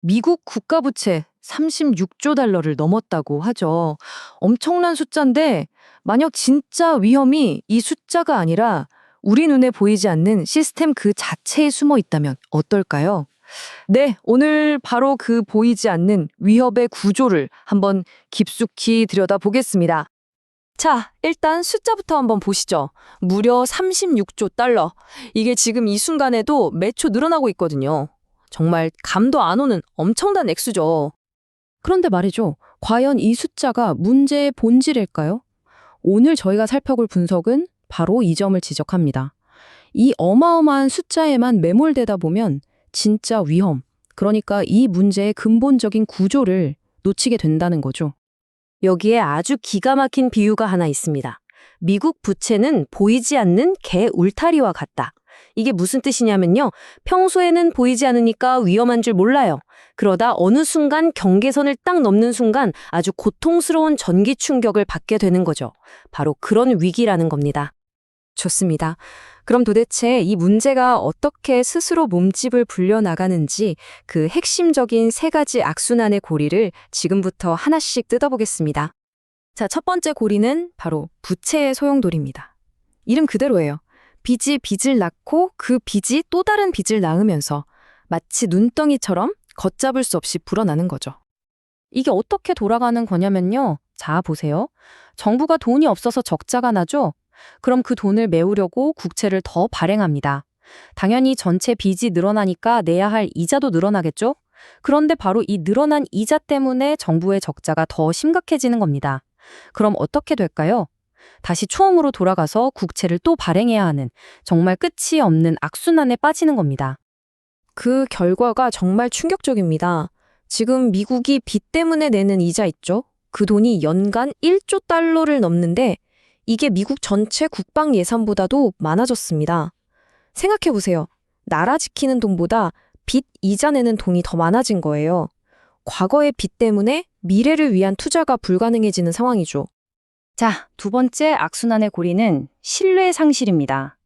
미국 국가부채 36조 달러를 넘었다고 하죠. 엄청난 숫자인데 만약 진짜 위험이 이 숫자가 아니라 우리 눈에 보이지 않는 시스템 그 자체에 숨어 있다면 어떨까요? 네, 오늘 바로 그 보이지 않는 위협의 구조를 한번 깊숙이 들여다보겠습니다. 자, 일단 숫자부터 한번 보시죠. 무려 36조 달러. 이게 지금 이 순간에도 매초 늘어나고 있거든요. 정말 감도 안 오는 엄청난 액수죠. 그런데 말이죠. 과연 이 숫자가 문제의 본질일까요? 오늘 저희가 살펴볼 분석은 바로 이 점을 지적합니다. 이 어마어마한 숫자에만 매몰되다 보면 진짜 위험, 그러니까 이 문제의 근본적인 구조를 놓치게 된다는 거죠. 여기에 아주 기가 막힌 비유가 하나 있습니다. 미국 부채는 보이지 않는 개 울타리와 같다. 이게 무슨 뜻이냐면요. 평소에는 보이지 않으니까 위험한 줄 몰라요. 그러다 어느 순간 경계선을 딱 넘는 순간 아주 고통스러운 전기 충격을 받게 되는 거죠. 바로 그런 위기라는 겁니다. 좋습니다. 그럼 도대체 이 문제가 어떻게 스스로 몸집을 불려나가는지 그 핵심적인 세 가지 악순환의 고리를 지금부터 하나씩 뜯어보겠습니다. 자, 첫 번째 고리는 바로 부채의 소용돌이입니다. 이름 그대로예요. 빚이 빚을 낳고 그 빚이 또 다른 빚을 낳으면서 마치 눈덩이처럼 걷잡을 수 없이 불어나는 거죠. 이게 어떻게 돌아가는 거냐면요. 자, 보세요. 정부가 돈이 없어서 적자가 나죠? 그럼 그 돈을 메우려고 국채를 더 발행합니다. 당연히 전체 빚이 늘어나니까 내야 할 이자도 늘어나겠죠? 그런데 바로 이 늘어난 이자 때문에 정부의 적자가 더 심각해지는 겁니다. 그럼 어떻게 될까요? 다시 초음으로 돌아가서 국채를 또 발행해야 하는 정말 끝이 없는 악순환에 빠지는 겁니다. 그 결과가 정말 충격적입니다. 지금 미국이 빚 때문에 내는 이자 있죠? 그 돈이 연간 1조 달러를 넘는데 이게 미국 전체 국방 예산보다도 많아졌습니다. 생각해 보세요. 나라 지키는 돈보다 빚 이자 내는 돈이 더 많아진 거예요. 과거의 빚 때문에 미래를 위한 투자가 불가능해지는 상황이죠. 자, 두 번째 악순환의 고리는 신뢰 상실입니다.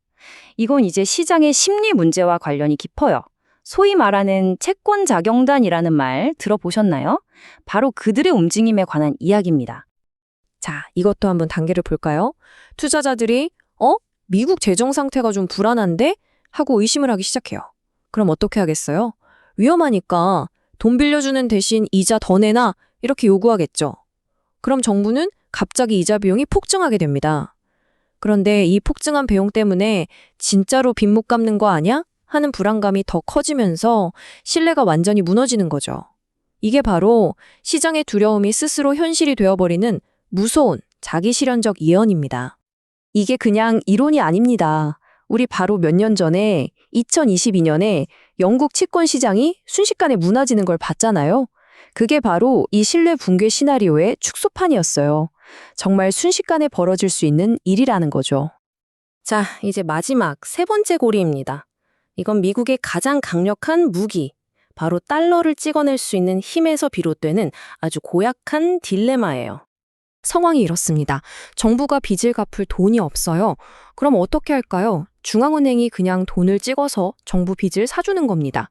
이건 이제 시장의 심리 문제와 관련이 깊어요. 소위 말하는 채권 자경단이라는 말 들어보셨나요? 바로 그들의 움직임에 관한 이야기입니다. 자, 이것도 한번 단계를 볼까요? 투자자들이 어? 미국 재정 상태가 좀 불안한데? 하고 의심을 하기 시작해요. 그럼 어떻게 하겠어요? 위험하니까 돈 빌려주는 대신 이자 더 내나? 이렇게 요구하겠죠. 그럼 정부는 갑자기 이자 비용이 폭증하게 됩니다. 그런데 이 폭증한 비용 때문에 진짜로 빚 못 갚는 거 아니야? 하는 불안감이 더 커지면서 신뢰가 완전히 무너지는 거죠. 이게 바로 시장의 두려움이 스스로 현실이 되어버리는 무서운 자기 실현적 예언입니다. 이게 그냥 이론이 아닙니다. 우리 바로 몇 년 전에 2022년에 영국 채권 시장이 순식간에 무너지는 걸 봤잖아요. 그게 바로 이 신뢰 붕괴 시나리오의 축소판이었어요. 정말 순식간에 벌어질 수 있는 일이라는 거죠. 자, 이제 마지막 세 번째 고리입니다. 이건 미국의 가장 강력한 무기, 바로 달러를 찍어낼 수 있는 힘에서 비롯되는 아주 고약한 딜레마예요. 상황이 이렇습니다. 정부가 빚을 갚을 돈이 없어요. 그럼 어떻게 할까요? 중앙은행이 그냥 돈을 찍어서 정부 빚을 사주는 겁니다.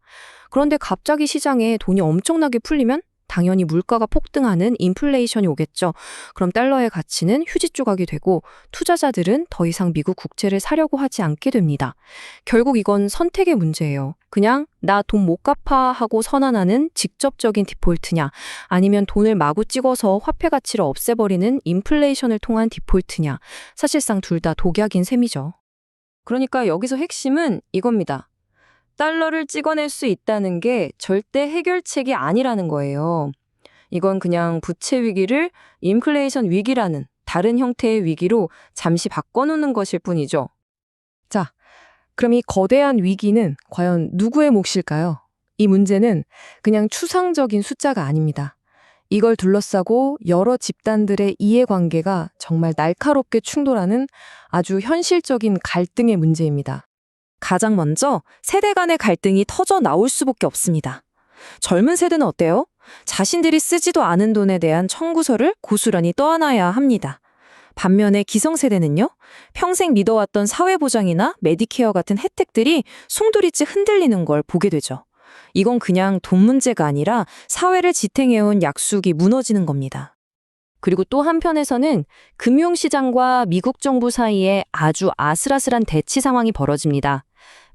그런데 갑자기 시장에 돈이 엄청나게 풀리면 당연히 물가가 폭등하는 인플레이션이 오겠죠. 그럼 달러의 가치는 휴지 조각이 되고 투자자들은 더 이상 미국 국채를 사려고 하지 않게 됩니다. 결국 이건 선택의 문제예요. 그냥 나 돈 못 갚아 하고 선언하는 직접적인 디폴트냐 아니면 돈을 마구 찍어서 화폐 가치를 없애버리는 인플레이션을 통한 디폴트냐 사실상 둘 다 독약인 셈이죠. 그러니까 여기서 핵심은 이겁니다. 달러를 찍어낼 수 있다는 게 절대 해결책이 아니라는 거예요. 이건 그냥 부채 위기를 인플레이션 위기라는 다른 형태의 위기로 잠시 바꿔놓는 것일 뿐이죠. 자, 그럼 이 거대한 위기는 과연 누구의 몫일까요? 이 문제는 그냥 추상적인 숫자가 아닙니다. 이걸 둘러싸고 여러 집단들의 이해관계가 정말 날카롭게 충돌하는 아주 현실적인 갈등의 문제입니다. 가장 먼저 세대 간의 갈등이 터져 나올 수밖에 없습니다. 젊은 세대는 어때요? 자신들이 쓰지도 않은 돈에 대한 청구서를 고스란히 떠안아야 합니다. 반면에 기성세대는요, 평생 믿어왔던 사회보장이나 메디케어 같은 혜택들이 송두리째 흔들리는 걸 보게 되죠. 이건 그냥 돈 문제가 아니라 사회를 지탱해온 약속이 무너지는 겁니다. 그리고 또 한편에서는 금융시장과 미국 정부 사이에 아주 아슬아슬한 대치 상황이 벌어집니다.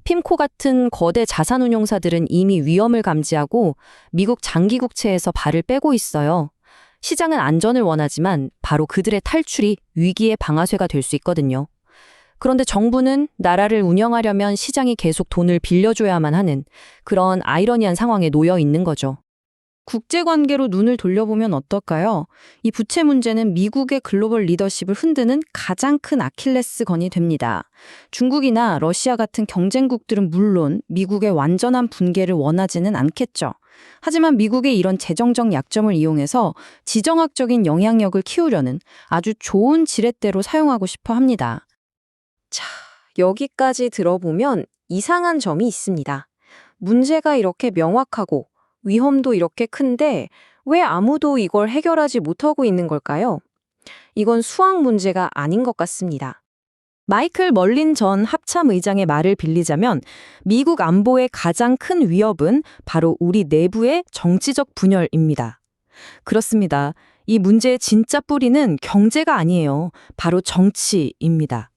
핌코 같은 거대 자산운용사들은 이미 위험을 감지하고 미국 장기국채에서 발을 빼고 있어요. 시장은 안전을 원하지만 바로 그들의 탈출이 위기의 방아쇠가 될 수 있거든요. 그런데 정부는 나라를 운영하려면 시장이 계속 돈을 빌려줘야만 하는 그런 아이러니한 상황에 놓여 있는 거죠. 국제관계로 눈을 돌려보면 어떨까요? 이 부채 문제는 미국의 글로벌 리더십을 흔드는 가장 큰 아킬레스건이 됩니다. 중국이나 러시아 같은 경쟁국들은 물론 미국의 완전한 분개를 원하지는 않겠죠. 하지만 미국의 이런 재정적 약점을 이용해서 지정학적인 영향력을 키우려는 아주 좋은 지렛대로 사용하고 싶어 합니다. 자, 여기까지 들어보면 이상한 점이 있습니다. 문제가 이렇게 명확하고 위험도 이렇게 큰데 왜 아무도 이걸 해결하지 못하고 있는 걸까요? 이건 수학 문제가 아닌 것 같습니다. 마이클 멀린 전 합참 의장의 말을 빌리자면 미국 안보의 가장 큰 위협은 바로 우리 내부의 정치적 분열입니다. 그렇습니다. 이 문제의 진짜 뿌리는 경제가 아니에요. 바로 정치입니다.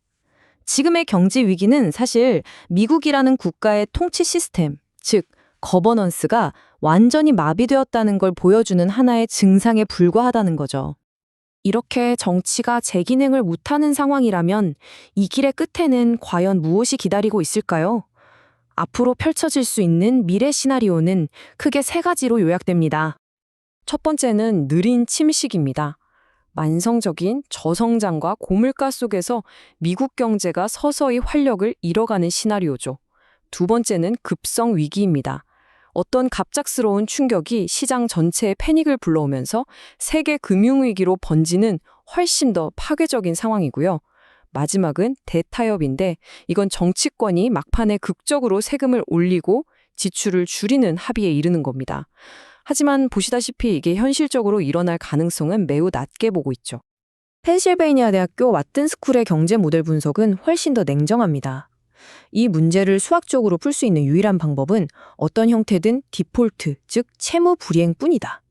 지금의 경제 위기는 사실 미국이라는 국가의 통치 시스템, 즉 거버넌스가 완전히 마비되었다는 걸 보여주는 하나의 증상에 불과하다는 거죠. 이렇게 정치가 제 기능을 못하는 상황이라면 이 길의 끝에는 과연 무엇이 기다리고 있을까요? 앞으로 펼쳐질 수 있는 미래 시나리오는 크게 세 가지로 요약됩니다. 첫 번째는 느린 침식입니다. 만성적인 저성장과 고물가 속에서 미국 경제가 서서히 활력을 잃어가는 시나리오죠. 두 번째는 급성 위기입니다. 어떤 갑작스러운 충격이 시장 전체에 패닉을 불러오면서 세계 금융위기로 번지는 훨씬 더 파괴적인 상황이고요. 마지막은 대타협인데 이건 정치권이 막판에 극적으로 세금을 올리고 지출을 줄이는 합의에 이르는 겁니다. 하지만 보시다시피 이게 현실적으로 일어날 가능성은 매우 낮게 보고 있죠. 펜실베이니아 대학교 왓튼 스쿨의 경제 모델 분석은 훨씬 더 냉정합니다. 이 문제를 수학적으로 풀 수 있는 유일한 방법은 어떤 형태든 디폴트, 즉 채무 불이행뿐이다.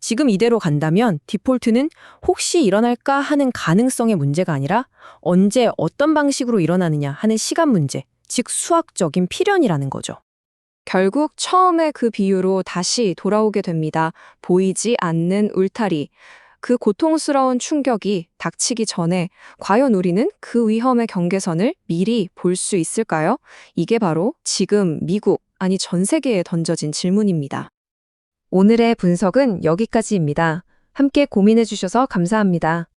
지금 이대로 간다면 디폴트는 혹시 일어날까 하는 가능성의 문제가 아니라 언제 어떤 방식으로 일어나느냐 하는 시간 문제, 즉 수학적인 필연이라는 거죠. 결국 처음에 그 비유로 다시 돌아오게 됩니다. 보이지 않는 울타리. 그 고통스러운 충격이 닥치기 전에 과연 우리는 그 위험의 경계선을 미리 볼 수 있을까요? 이게 바로 지금 미국, 아니 전 세계에 던져진 질문입니다. 오늘의 분석은 여기까지입니다. 함께 고민해 주셔서 감사합니다.